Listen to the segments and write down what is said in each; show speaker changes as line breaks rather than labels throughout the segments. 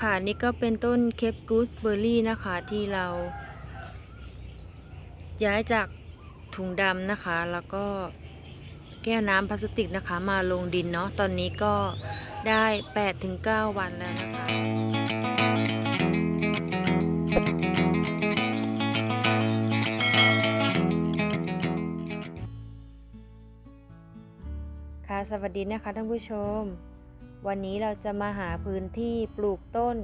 ค่ะนี่ก็เป็นต้นเคปกูสเบอร์รี่นะคะที่เรา ย้ายจากถุงดำนะคะ แล้วก็แก้วน้ำพลาสติกนะคะมาลงดินเนาะตอนนี้ก็ได้ 8-9 วันแล้วนะคะค่ะสวัสดีนะคะท่านผู้ชม วันนี้เราจะมาหาพื้นที่ปลูกต้น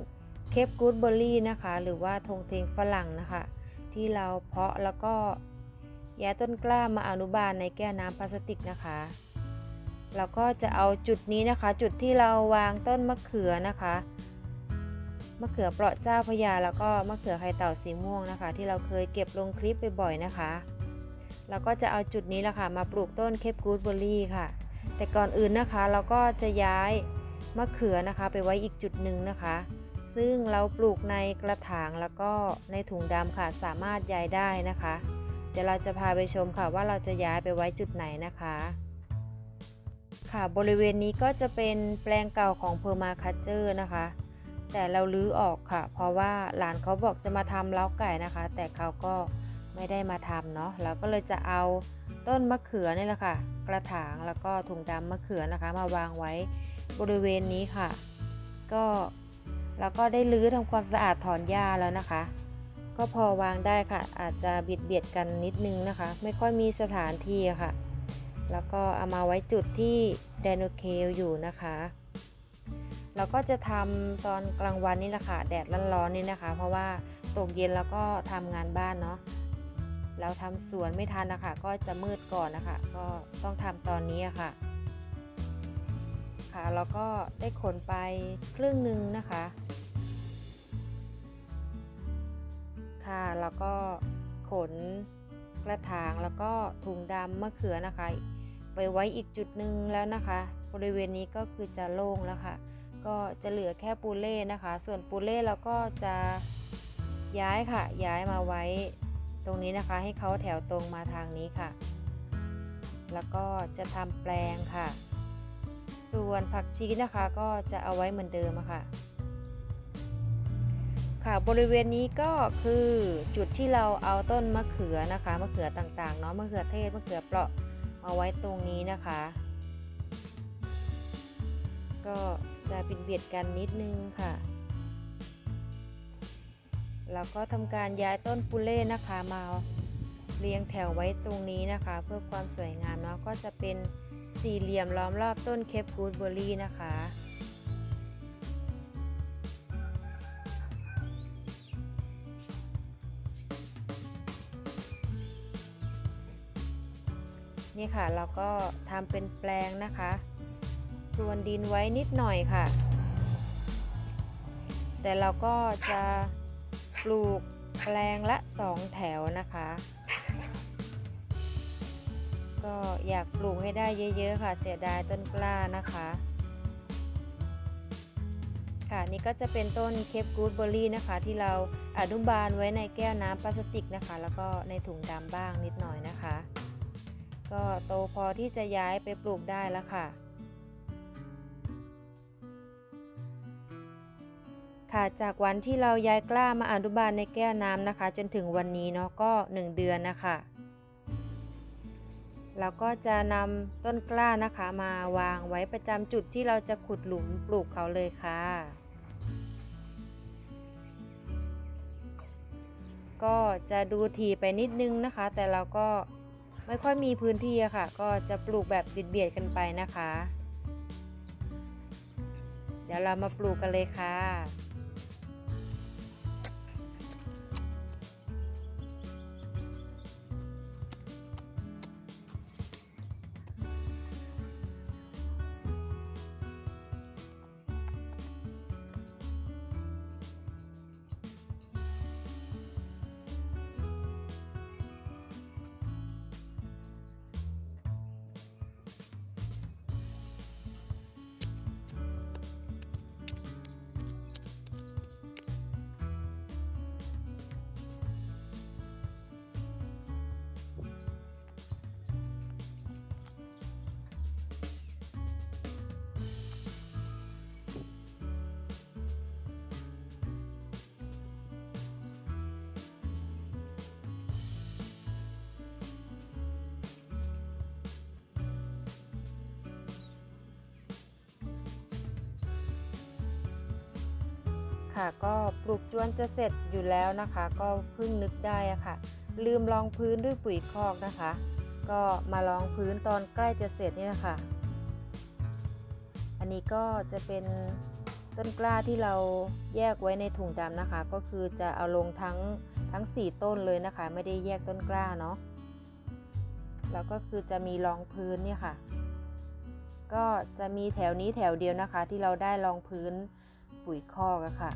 เคปกูดเบอร์รี่นะคะ หรือว่าธงเทงฝรั่งนะคะ ที่เราเพาะแล้วก็ย้ายต้นกล้ามาอนุบาลในแก้วน้ำพลาสติกนะคะเราก็จะเอาจุดนี้นะคะ จุดที่เราวางต้นมะเขือนะคะ มะเขือเปราะเจ้าพระยาแล้วก็มะเขือไข่เต่าสีม่วงนะคะ ที่เราเคยเก็บลงคลิปไปบ่อยๆนะคะเราก็จะเอาจุดนี้แหละค่ะมาปลูกต้นเคปกูดเบอร์รี่ค่ะ แต่ก่อนอื่นนะคะ เราก็จะย้าย มะเขือนะคะไปไว้อีกจุดหนึ่งนะคะ ซึ่งเราปลูกในกระถางแล้วก็ในถุงดำค่ะสามารถย้ายได้นะคะ เดี๋ยวเราจะพาไปชมค่ะว่าเราจะย้ายไปไว้จุดไหนนะคะค่ะบริเวณนี้ก็จะเป็นแปลงเก่าของเพอร์มาคัตเจอร์นะคะ แต่เราลื้อออกค่ะ เพราะว่าหลานเขาบอกจะมาทำเล้าไก่นะคะ แต่เขาก็ไม่ได้มาทำเนาะเราก็เลยจะเอาต้นมะเขือนี่แหละค่ะ กระถางแล้วก็ถุงดำมะเขือนะคะ มาวางไว้ บริเวณนี้ค่ะ ก็เราก็ได้ลื้อทำความสะอาดถอนหญ้าแล้วนะคะ ก็พอวางได้ค่ะ อาจจะบิดเบียดกันนิดนึงนะคะ ไม่ค่อยมีสถานที่ค่ะ แล้วก็เอามาไว้จุดที่ไดโนเคลอยู่นะคะเราก็จะทำตอนกลางวันนี่แหละค่ะแดดร้อนๆนี่นะคะ เพราะว่าตกเย็นแล้วก็ทำงานบ้านเนาะเราทำสวนไม่ทันนะคะ ก็จะมืดก่อนนะคะ ก็ต้องทำตอนนี้อะ ค่ะคะแล้วก็ได้ขนไปครึ่งหนึ่งนะคะ ค่ะแล้วก็ขนกระถางแล้วก็ถุงดำมะเขือนะคะ ไปไว้อีกจุดหนึ่งแล้วนะคะ บริเวณนี้ก็คือจะโล่งแล้วค่ะ ก็จะเหลือแค่ปูเล่นะคะ ส่วนปูเล่เราก็จะย้ายค่ะ ย้ายมาไว้ตรงนี้นะคะ ให้เขาแถวตรงมาทางนี้ค่ะ แล้วก็จะทำแปลงค่ะ ส่วนผักชีนะคะก็จะเอาไว้เหมือนเดิมะค่ะ ค่ะบริเวณนี้ก็คือจุดที่เราเอาต้นมะเขือนะคะมะเขือต่างๆเนาะมะเขือเทศมะเขือเปราะมาไว้ตรงนี้นะคะ ก็จะปิดเบียดกันนิดนึงค่ะแล้วก็ทำการย้ายต้นปูเล่นะคะมาเรียงแถวไว้ตรงนี้นะคะ เพื่อความสวยงามเนาะก็จะเป็น สี่เหลี่ยมล้อมรอบต้นเคปกูดเบอร์รี่นะคะ นี่ค่ะเราก็ทำเป็นแปลงนะคะพรวนดินไว้นิดหน่อยค่ะ แต่เราก็จะปลูกแปลงละสองแถวนะคะ ก็อยากปลูกให้ได้เยอะๆค่ะ เสียดายต้นกล้านะคะ ค่ะนี่ก็จะเป็นต้นเคปกูดเบอร์รี่นะคะ ที่เราอนุบาลไว้ในแก้วน้ำพลาสติกนะคะ แล้วก็ในถุงดำบ้างนิดหน่อยนะคะ ก็โตพอที่จะย้ายไปปลูกได้แล้วค่ะค่ะจากวันที่เราย้ายกล้ามาอนุบาลในแก้วน้ำนะคะ จนถึงวันนี้เนาะก็ 1 เดือนนะคะ เราก็จะนำต้นกล้านะคะมาวางไว้ประจำจุดที่เราจะขุดหลุมปลูกเขาเลยค่ะ ก็จะดูทีไปนิดนึงนะคะ แต่เราก็ไม่ค่อยมีพื้นที่อะค่ะ ก็จะปลูกแบบเบียดๆกันไปนะคะ เดี๋ยวเรามาปลูกกันเลยค่ะ ค่ะ ก็ปลูกจวนจะเสร็จอยู่แล้วนะคะ ก็เพิ่งนึกได้อะค่ะ ลืมรองพื้นด้วยปุ๋ยคอกนะคะ ก็มารองพื้นตอนใกล้จะเสร็จนี่นะคะ อันนี้ก็จะเป็นต้นกล้าที่เราแยกไว้ในถุงดำนะคะ ก็คือจะเอาลงทั้งทั้ง 4 ต้นเลยนะคะ ไม่ได้แยกต้นกล้าเนาะแล้วก็คือจะมีรองพื้นเนี่ยค่ะ ก็จะมีแถวนี้แถวเดียวนะคะ ที่เราได้รองพื้น ปุ๋ยคอกอะค่ะ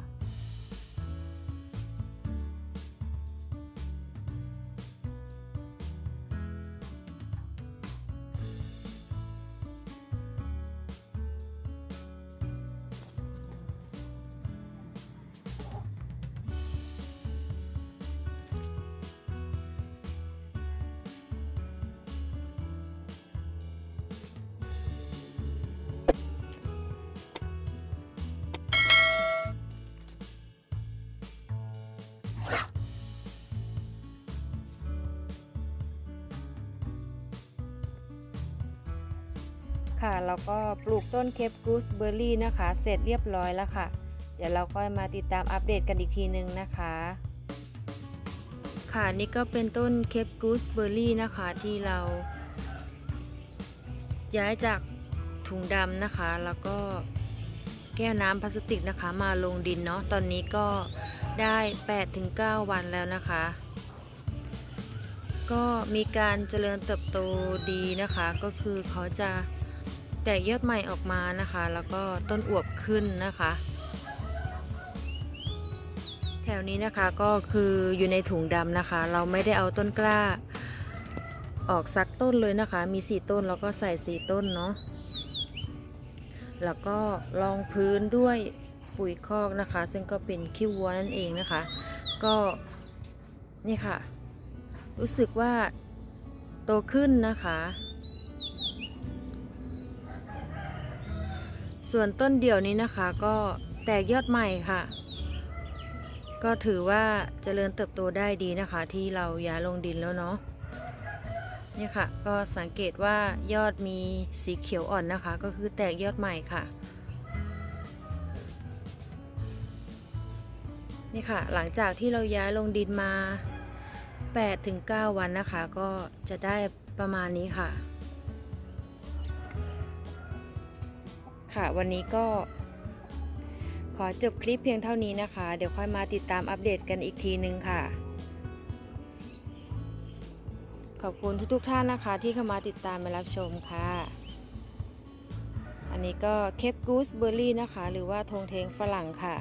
ค่ะ แล้วก็ปลูกต้นเคปกูสเบอร์รี่นะคะ เสร็จเรียบร้อยแล้วค่ะ เดี๋ยวเราค่อยมาติดตามอัปเดตกันอีกทีนึงนะคะ ค่ะนี่ก็เป็นต้นเคปกูสเบอร์รี่นะคะที่เรา ย้ายจากถุงดำนะคะ แล้วก็แก้วน้ำพลาสติกนะคะมาลงดินเนาะตอนนี้ก็ได้ 8-9 วันแล้วนะคะ ก็มีการเจริญเติบโตดีนะคะ ก็คือเขาจะ แตกยอดใหม่ออกมานะคะ แล้วก็ต้นอวบขึ้นนะคะ แถวนี้นะคะก็คืออยู่ในถุงดำนะคะ เราไม่ได้เอาต้นกล้า ออกสักต้นเลยนะคะ มีสี่ต้นแล้วก็ใส่สี่ต้นเนาะแล้วก็รองพื้นด้วยปุ๋ยคอกนะคะ ซึ่งก็เป็นขี้วัวนั่นเองนะคะ ก็นี่ค่ะ รู้สึกว่าโตขึ้นนะคะ ส่วนต้นเดี่ยวนี้นะคะก็แตกยอดใหม่ค่ะ ก็ถือว่าเจริญเติบโตได้ดีนะคะ ที่เราย้ายลงดินแล้วเนาะเนี่ยค่ะ ก็สังเกตว่ายอดมีสีเขียวอ่อนนะคะ ก็คือแตกยอดใหม่ค่ะ นี่ค่ะ หลังจากที่เราย้ายลงดินมา8ถึง9วันนะคะ ก็จะได้ประมาณนี้ค่ะ ค่ะ วันนี้ก็ ขอจบคลิปเพียงเท่านี้นะคะ เดี๋ยวค่อยมาติดตามอัปเดตกันอีกทีนึงค่ะ ขอบคุณทุกๆท่านนะคะ ที่เข้ามาติดตามมารับชมค่ะ อันนี้ก็เคปกูสเบอร์รี่นะคะ หรือว่าธงเทงฝรั่งค่ะ